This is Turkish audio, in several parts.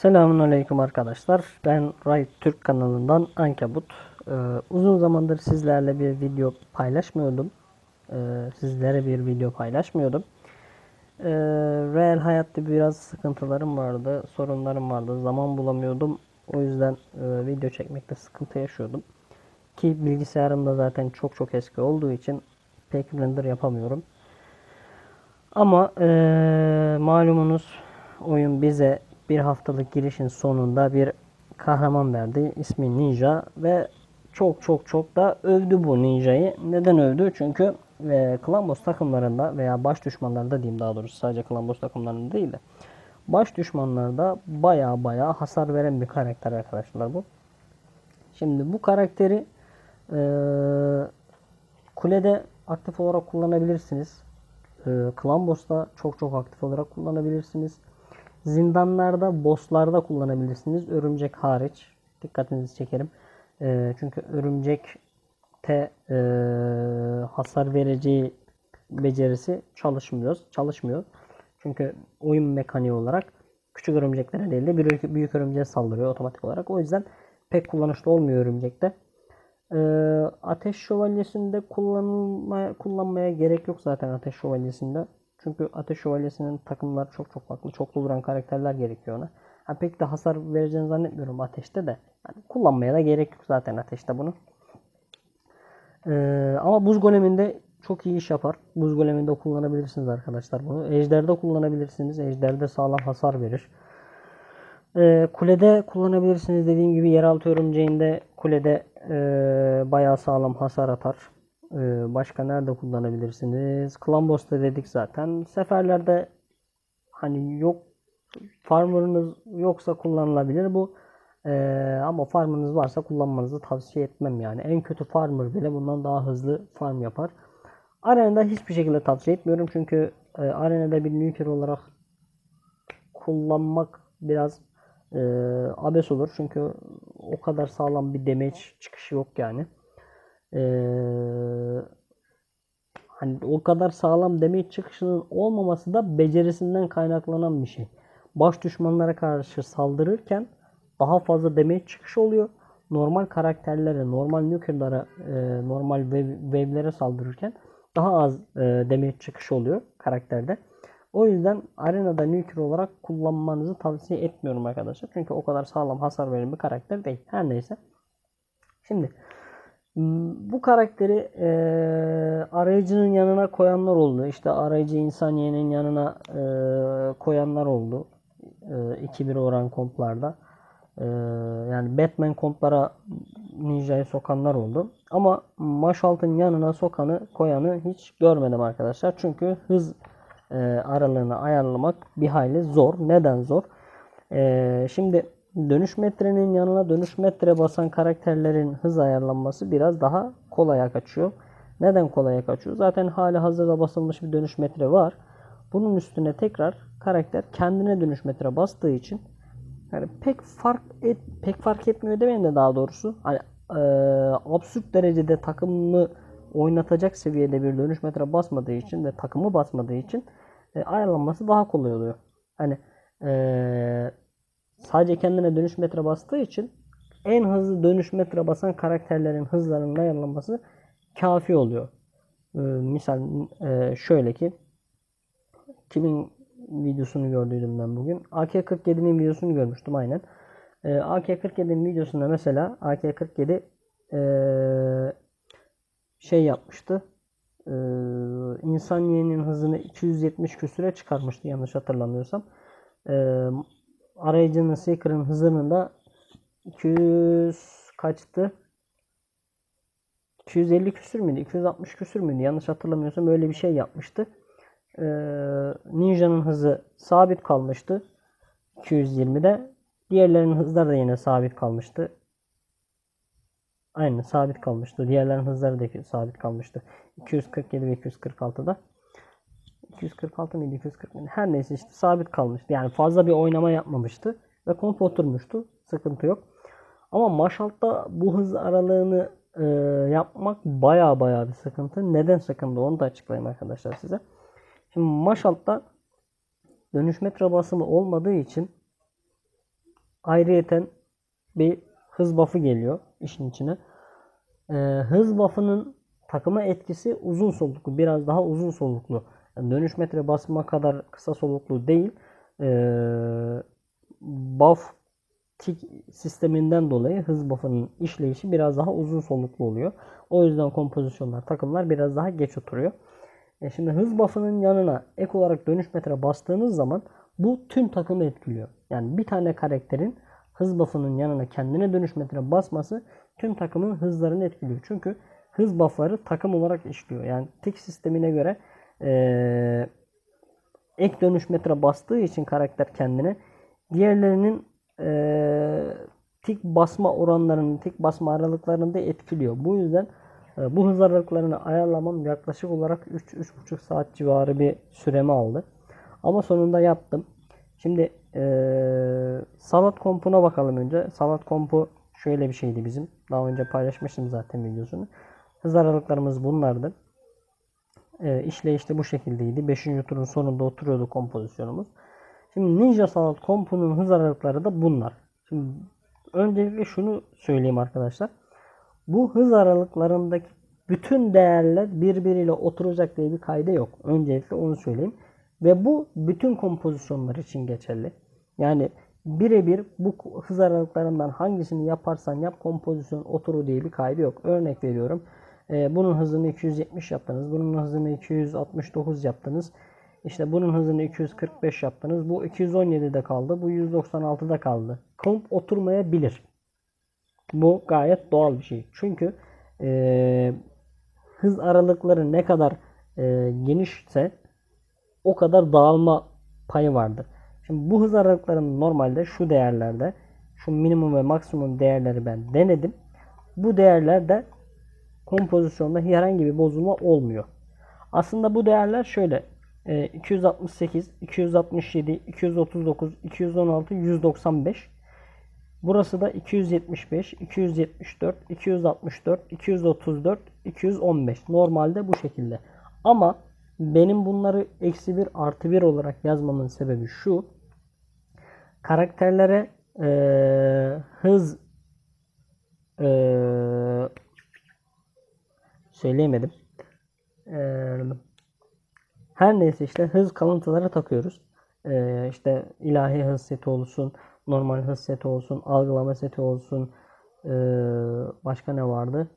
Selamun Aleyküm arkadaşlar. Ben Ray Türk kanalından Ankebut. Ee, uzun zamandır sizlerle bir video paylaşmıyordum. Ee, sizlere bir video paylaşmıyordum. Ee, real hayatta biraz sıkıntılarım vardı, sorunlarım vardı. Zaman bulamıyordum. O yüzden e, video çekmekte sıkıntı yaşıyordum. Ki bilgisayarım da zaten çok çok eski olduğu için pek render yapamıyorum. Ama eee, malumunuz oyun bize bir haftalık girişin sonunda bir kahraman verdi. İsmi Ninja ve çok çok çok da övdü bu Ninja'yı. Neden övdü? Çünkü eee Clan Boss takımlarında veya baş düşmanlarında diyeyim daha doğrusu sadece Clan Boss takımlarında değil de baş düşmanlarda baya baya hasar veren bir karakter arkadaşlar bu. Şimdi bu karakteri eee kulede aktif olarak kullanabilirsiniz. Clan Boss'ta çok çok aktif olarak kullanabilirsiniz. Zindanlarda, bosslarda kullanabilirsiniz. Örümcek hariç. Dikkatinizi çekerim. Ee, çünkü örümcekte e, hasar vereceği becerisi çalışmıyor. Çalışmıyor. Çünkü oyun mekaniği olarak küçük örümceklere değil de büyük, büyük örümceğe saldırıyor otomatik olarak. O yüzden pek kullanışlı olmuyor örümcekte. Ee, ateş şövalyesinde kullanılmaya, kullanmaya gerek yok zaten ateş şövalyesinde. Çünkü ateş şövalyesinin takımları çok çok farklı. Çoklu vuran karakterler gerekiyor ona. Ha, pek de hasar vereceğini zannetmiyorum ateşte de. Yani kullanmaya da gerek yok zaten ateşte bunu. Ee, ama buz goleminde çok iyi iş yapar. Buz goleminde kullanabilirsiniz arkadaşlar bunu. Ejder'de kullanabilirsiniz. Ejder'de sağlam hasar verir. Ee, kulede kullanabilirsiniz dediğim gibi yeraltı örümceğinde kulede e, bayağı sağlam hasar atar. Ee, başka nerede kullanabilirsiniz? Klambos'ta dedik zaten. Seferlerde hani yok farmer'ınız yoksa kullanılabilir bu. Ee, ama farmınız varsa kullanmanızı tavsiye etmem yani. En kötü farmer bile bundan daha hızlı farm yapar. Arenada hiçbir şekilde tavsiye etmiyorum çünkü e, arenada bir nuker olarak kullanmak biraz e, abes olur. Çünkü o kadar sağlam bir damage çıkışı yok yani. E, hani o kadar sağlam damage çıkışının olmaması da becerisinden kaynaklanan bir şey. Baş düşmanlara karşı saldırırken daha fazla damage çıkışı oluyor. Normal karakterlere, normal nukerlara, e, normal wave, wave'lere saldırırken daha az e, damage çıkışı oluyor karakterde. O yüzden arenada nuker olarak kullanmanızı tavsiye etmiyorum arkadaşlar. Çünkü o kadar sağlam hasar veren bir karakter değil. Her neyse. Şimdi bu karakteri e, arayıcının yanına koyanlar oldu. İşte arayıcı insaniyenin yanına e, koyanlar oldu. E, 2-1 oran komplarda. E, yani Batman komplara Ninja'yı sokanlar oldu. Ama Maşalt'ın yanına sokanı koyanı hiç görmedim arkadaşlar. Çünkü hız e, aralığını ayarlamak bir hayli zor. Neden zor? E, şimdi dönüş metrenin yanına dönüş metre basan karakterlerin hız ayarlanması biraz daha kolaya kaçıyor. Neden kolaya kaçıyor? Zaten hali hazırda basılmış bir dönüş metre var. Bunun üstüne tekrar karakter kendine dönüş metre bastığı için yani pek fark et, pek fark etmiyor demeyeyim de daha doğrusu. Hani e, absürt derecede takımını oynatacak seviyede bir dönüş metre basmadığı için ve takımı basmadığı için e, ayarlanması daha kolay oluyor. Hani e, sadece kendine dönüş metre bastığı için en hızlı dönüş metre basan karakterlerin hızlarının ayarlanması kafi oluyor. E, misal e, şöyle ki kimin videosunu gördüydüm ben bugün. AK-47'nin videosunu görmüştüm aynen. E, AK-47'nin videosunda mesela AK-47 e, şey yapmıştı. E, insaniyenin hızını 270 küsüre çıkarmıştı yanlış hatırlamıyorsam. E, arayıcının Seeker'ın hızının da 200 kaçtı? 250 küsür müydü? 260 küsür müydü? Yanlış hatırlamıyorsam öyle bir şey yapmıştı. Ee, Ninja'nın hızı sabit kalmıştı. 220'de. Diğerlerinin hızları da yine sabit kalmıştı. Aynen sabit kalmıştı. Diğerlerinin hızları da sabit kalmıştı. 247 ve 246'da. 246 mıydı 240 mıydı? Her neyse işte sabit kalmıştı. Yani fazla bir oynama yapmamıştı. Ve komp oturmuştu. Sıkıntı yok. Ama Maşalt'ta bu hız aralığını e, yapmak baya baya bir sıkıntı. Neden sıkıntı onu da açıklayayım arkadaşlar size. Şimdi Maşalt'ta dönüş metre basımı olmadığı için ayrıyeten bir hız buff'ı geliyor işin içine. Ee, hız buff'ının takıma etkisi uzun soluklu. Biraz daha uzun soluklu. Dönüş metre basma kadar kısa soluklu değil. Ee, buff tik sisteminden dolayı hız buff'ının işleyişi biraz daha uzun soluklu oluyor. O yüzden kompozisyonlar, takımlar biraz daha geç oturuyor. E şimdi hız buff'ının yanına ek olarak dönüş metre bastığınız zaman bu tüm takımı etkiliyor. Yani bir tane karakterin hız buff'ının yanına kendine dönüş metre basması tüm takımın hızlarını etkiliyor. Çünkü hız buff'ları takım olarak işliyor. Yani tik sistemine göre ee, ek dönüş metre bastığı için karakter kendine diğerlerinin ee, tik basma oranlarını, tik basma aralıklarını da etkiliyor. Bu yüzden e, bu hız aralıklarını ayarlamam yaklaşık olarak 3-3,5 saat civarı bir süremi aldı. Ama sonunda yaptım. Şimdi e, salat kompuna bakalım önce. Salat kompu şöyle bir şeydi bizim. Daha önce paylaşmıştım zaten videosunu. Hız aralıklarımız bunlardı. E, işleyişte bu şekildeydi. 5. turun sonunda oturuyordu kompozisyonumuz. Şimdi Ninja Salat kompunun hız aralıkları da bunlar. Şimdi öncelikle şunu söyleyeyim arkadaşlar. Bu hız aralıklarındaki bütün değerler birbiriyle oturacak diye bir kayda yok. Öncelikle onu söyleyeyim. Ve bu bütün kompozisyonlar için geçerli. Yani birebir bu hız aralıklarından hangisini yaparsan yap kompozisyon oturur diye bir kaydı yok. Örnek veriyorum. Ee, bunun hızını 270 yaptınız. Bunun hızını 269 yaptınız. İşte bunun hızını 245 yaptınız. Bu 217'de kaldı. Bu 196'da kaldı. Komp oturmayabilir. Bu gayet doğal bir şey. Çünkü e, hız aralıkları ne kadar e, genişse o kadar dağılma payı vardır. Şimdi bu hız aralıklarının normalde şu değerlerde şu minimum ve maksimum değerleri ben denedim. Bu değerlerde kompozisyonda herhangi bir bozulma olmuyor. Aslında bu değerler şöyle 268, 267, 239, 216, 195 Burası da 275, 274, 264, 234, 215. Normalde bu şekilde. Ama benim bunları eksi 1 artı 1 olarak yazmamın sebebi şu. Karakterlere e, hız e, söyleyemedim. E, her neyse işte hız kalıntıları takıyoruz. E, işte ilahi hız seti olsun, normal hız seti olsun, algılama seti olsun. E, başka ne vardı?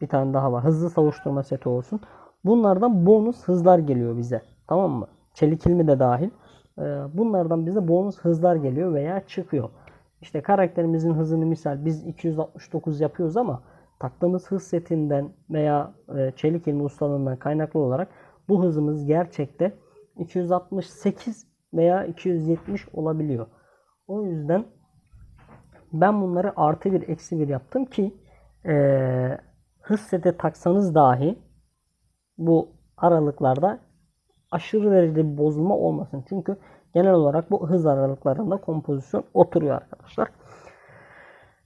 Bir tane daha var. Hızlı savuşturma seti olsun. Bunlardan bonus hızlar geliyor bize. Tamam mı? Çelik ilmi de dahil. Ee, bunlardan bize bonus hızlar geliyor veya çıkıyor. İşte karakterimizin hızını misal biz 269 yapıyoruz ama taktığımız hız setinden veya e, çelik ilmi ustalığından kaynaklı olarak bu hızımız gerçekte 268 veya 270 olabiliyor. O yüzden ben bunları artı bir eksi bir yaptım ki e, hız seti taksanız dahi bu aralıklarda aşırı derecede bir bozulma olmasın. Çünkü genel olarak bu hız aralıklarında kompozisyon oturuyor arkadaşlar.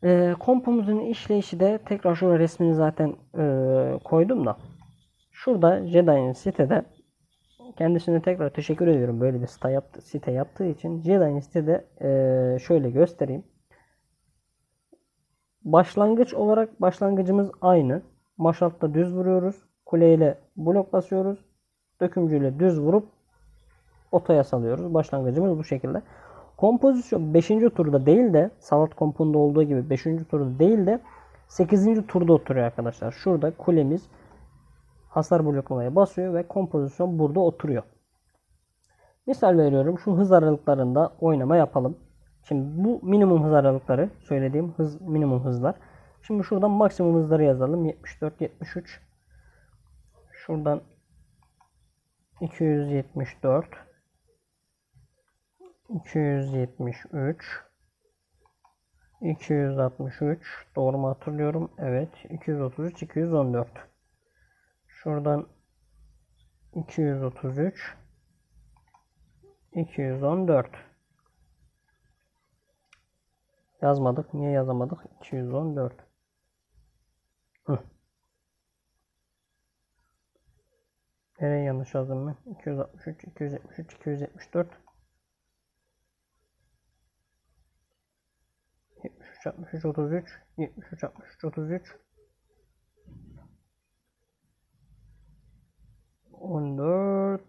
E, kompomuzun işleyişi de tekrar şurada resmini zaten e, koydum da. Şurada Jedi'nin sitede kendisine tekrar teşekkür ediyorum böyle bir site, yaptı, site yaptığı için. Jedi'nin sitede e, şöyle göstereyim. Başlangıç olarak başlangıcımız aynı. Maşaltta düz vuruyoruz. Kuleyle blok basıyoruz. Dökümcüyle düz vurup otoya salıyoruz. Başlangıcımız bu şekilde. Kompozisyon 5. turda değil de salat kompunda olduğu gibi 5. turda değil de 8. turda oturuyor arkadaşlar. Şurada kulemiz hasar bloklamaya basıyor ve kompozisyon burada oturuyor. Misal veriyorum şu hız aralıklarında oynama yapalım. Şimdi bu minimum hız aralıkları söylediğim hız minimum hızlar. Şimdi şuradan maksimum hızları yazalım. 74 73 Şuradan 274 273 263 doğru mu hatırlıyorum? Evet. 233 214 Şuradan 233 214 Yazmadık. Niye yazamadık? 214 Hı. Nereye yanlış yazdım ben? 263, 273, 274. 73 63 33 73 63 33 14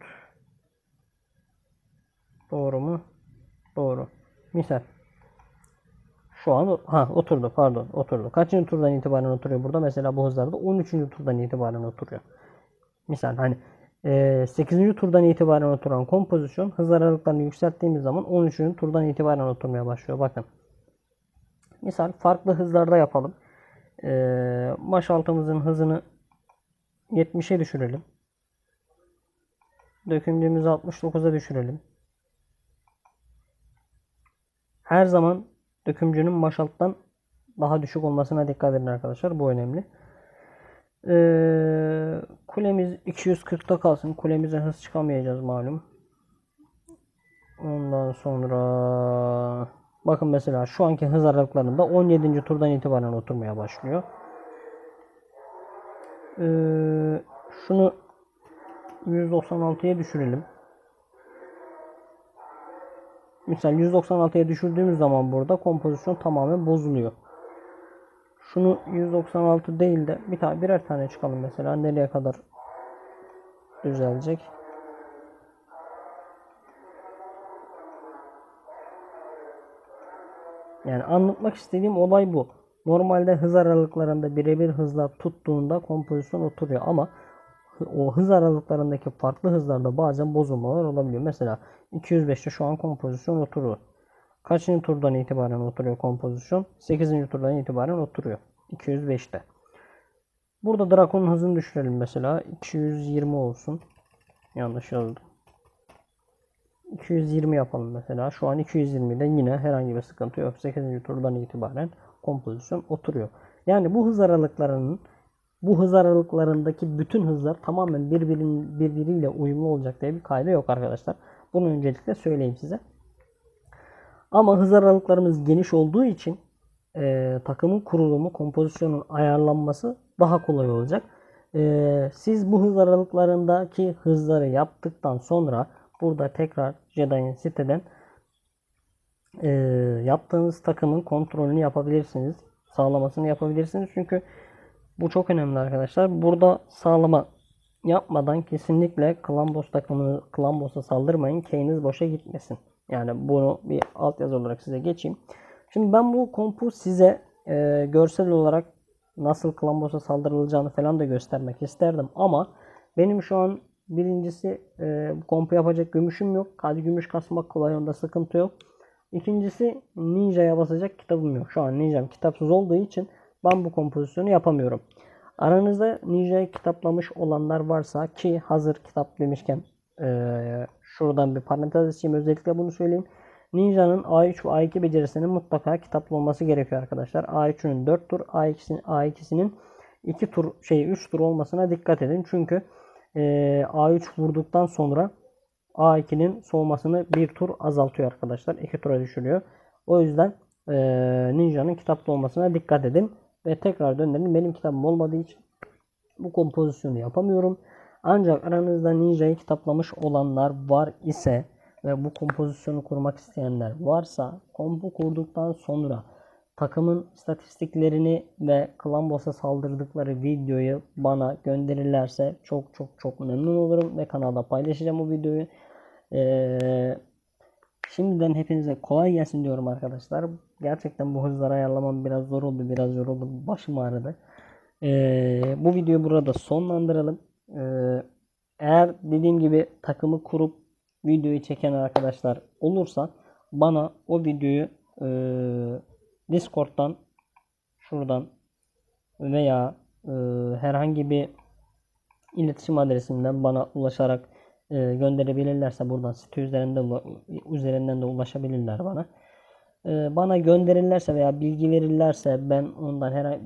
Doğru mu? Doğru. Misal. Şu an ha oturdu pardon oturdu. Kaçıncı turdan itibaren oturuyor burada? Mesela bu hızlarda 13. turdan itibaren oturuyor. Misal hani e, 8. turdan itibaren oturan kompozisyon hız aralıklarını yükselttiğimiz zaman 13. turdan itibaren oturmaya başlıyor. Bakın. Misal farklı hızlarda yapalım. E, baş altımızın hızını 70'e düşürelim. Dökümcümüzü 69'a düşürelim. Her zaman dökümcünün baş alttan daha düşük olmasına dikkat edin arkadaşlar. Bu önemli. Ee, kulemiz 240'ta kalsın. Kulemize hız çıkamayacağız malum. Ondan sonra bakın mesela şu anki hız aralıklarında 17. turdan itibaren oturmaya başlıyor. Ee, şunu 196'ya düşürelim. Mesela 196'ya düşürdüğümüz zaman burada kompozisyon tamamen bozuluyor. Şunu 196 değil de bir tane birer tane çıkalım mesela nereye kadar düzelecek. Yani anlatmak istediğim olay bu. Normalde hız aralıklarında birebir hızla tuttuğunda kompozisyon oturuyor ama o hız aralıklarındaki farklı hızlarda bazen bozulmalar olabiliyor. Mesela 205'te şu an kompozisyon oturuyor. Kaçıncı turdan itibaren oturuyor kompozisyon? 8. turdan itibaren oturuyor. 205'te. Burada Drakon'un hızını düşürelim mesela. 220 olsun. Yanlış yazdım. 220 yapalım mesela. Şu an 220'de yine herhangi bir sıkıntı yok. 8. turdan itibaren kompozisyon oturuyor. Yani bu hız aralıklarının bu hız aralıklarındaki bütün hızlar tamamen birbirinin birbiriyle uyumlu olacak diye bir kayda yok arkadaşlar. Bunu öncelikle söyleyeyim size. Ama hız aralıklarımız geniş olduğu için e, takımın kurulumu, kompozisyonun ayarlanması daha kolay olacak. E, siz bu hız aralıklarındaki hızları yaptıktan sonra burada tekrar Jedi'in siteden e, yaptığınız takımın kontrolünü yapabilirsiniz. Sağlamasını yapabilirsiniz. Çünkü bu çok önemli arkadaşlar. Burada sağlama yapmadan kesinlikle Klambos takımını Klambos'a saldırmayın. K'niz boşa gitmesin. Yani bunu bir altyazı olarak size geçeyim. Şimdi ben bu kompu size e, görsel olarak nasıl Klambos'a saldırılacağını falan da göstermek isterdim. Ama benim şu an birincisi e, kompu yapacak gümüşüm yok. Hadi gümüş kasmak kolay onda sıkıntı yok. İkincisi Ninja'ya basacak kitabım yok. Şu an Ninja'm kitapsız olduğu için ben bu kompozisyonu yapamıyorum. Aranızda Ninja'yı kitaplamış olanlar varsa ki hazır kitap demişken e, şuradan bir parantez açayım özellikle bunu söyleyeyim. Ninja'nın A3 ve A2 becerisinin mutlaka kitaplı gerekiyor arkadaşlar. A3'ünün 4 tur, A2'sinin A2'sinin 2 tur şey 3 tur olmasına dikkat edin. Çünkü e, A3 vurduktan sonra A2'nin soğumasını bir tur azaltıyor arkadaşlar. 2 tura düşürüyor. O yüzden e, Ninja'nın kitaplı olmasına dikkat edin. Ve tekrar dönelim. Benim kitabım olmadığı için bu kompozisyonu yapamıyorum. Ancak aranızda Ninja'yı kitaplamış olanlar var ise ve bu kompozisyonu kurmak isteyenler varsa kompu kurduktan sonra takımın istatistiklerini ve Klambos'a saldırdıkları videoyu bana gönderirlerse çok çok çok memnun olurum ve kanalda paylaşacağım o videoyu. Ee, şimdiden hepinize kolay gelsin diyorum arkadaşlar. Gerçekten bu hızları ayarlamam biraz zor oldu, biraz yoruldum, başım ağrıdı. Ee, bu videoyu burada sonlandıralım. Ee, eğer dediğim gibi takımı kurup videoyu çeken arkadaşlar olursa bana o videoyu e, Discord'dan şuradan veya e, herhangi bir iletişim adresinden bana ulaşarak e, gönderebilirlerse buradan site üzerinde üzerinden de ulaşabilirler bana. E, bana gönderirlerse veya bilgi verirlerse ben ondan herhangi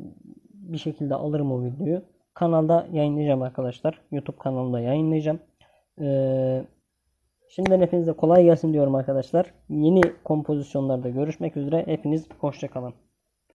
bir şekilde alırım o videoyu. Kanalda yayınlayacağım arkadaşlar. YouTube kanalında yayınlayacağım. Ee, şimdiden hepinize kolay gelsin diyorum arkadaşlar. Yeni kompozisyonlarda görüşmek üzere. Hepiniz hoşçakalın.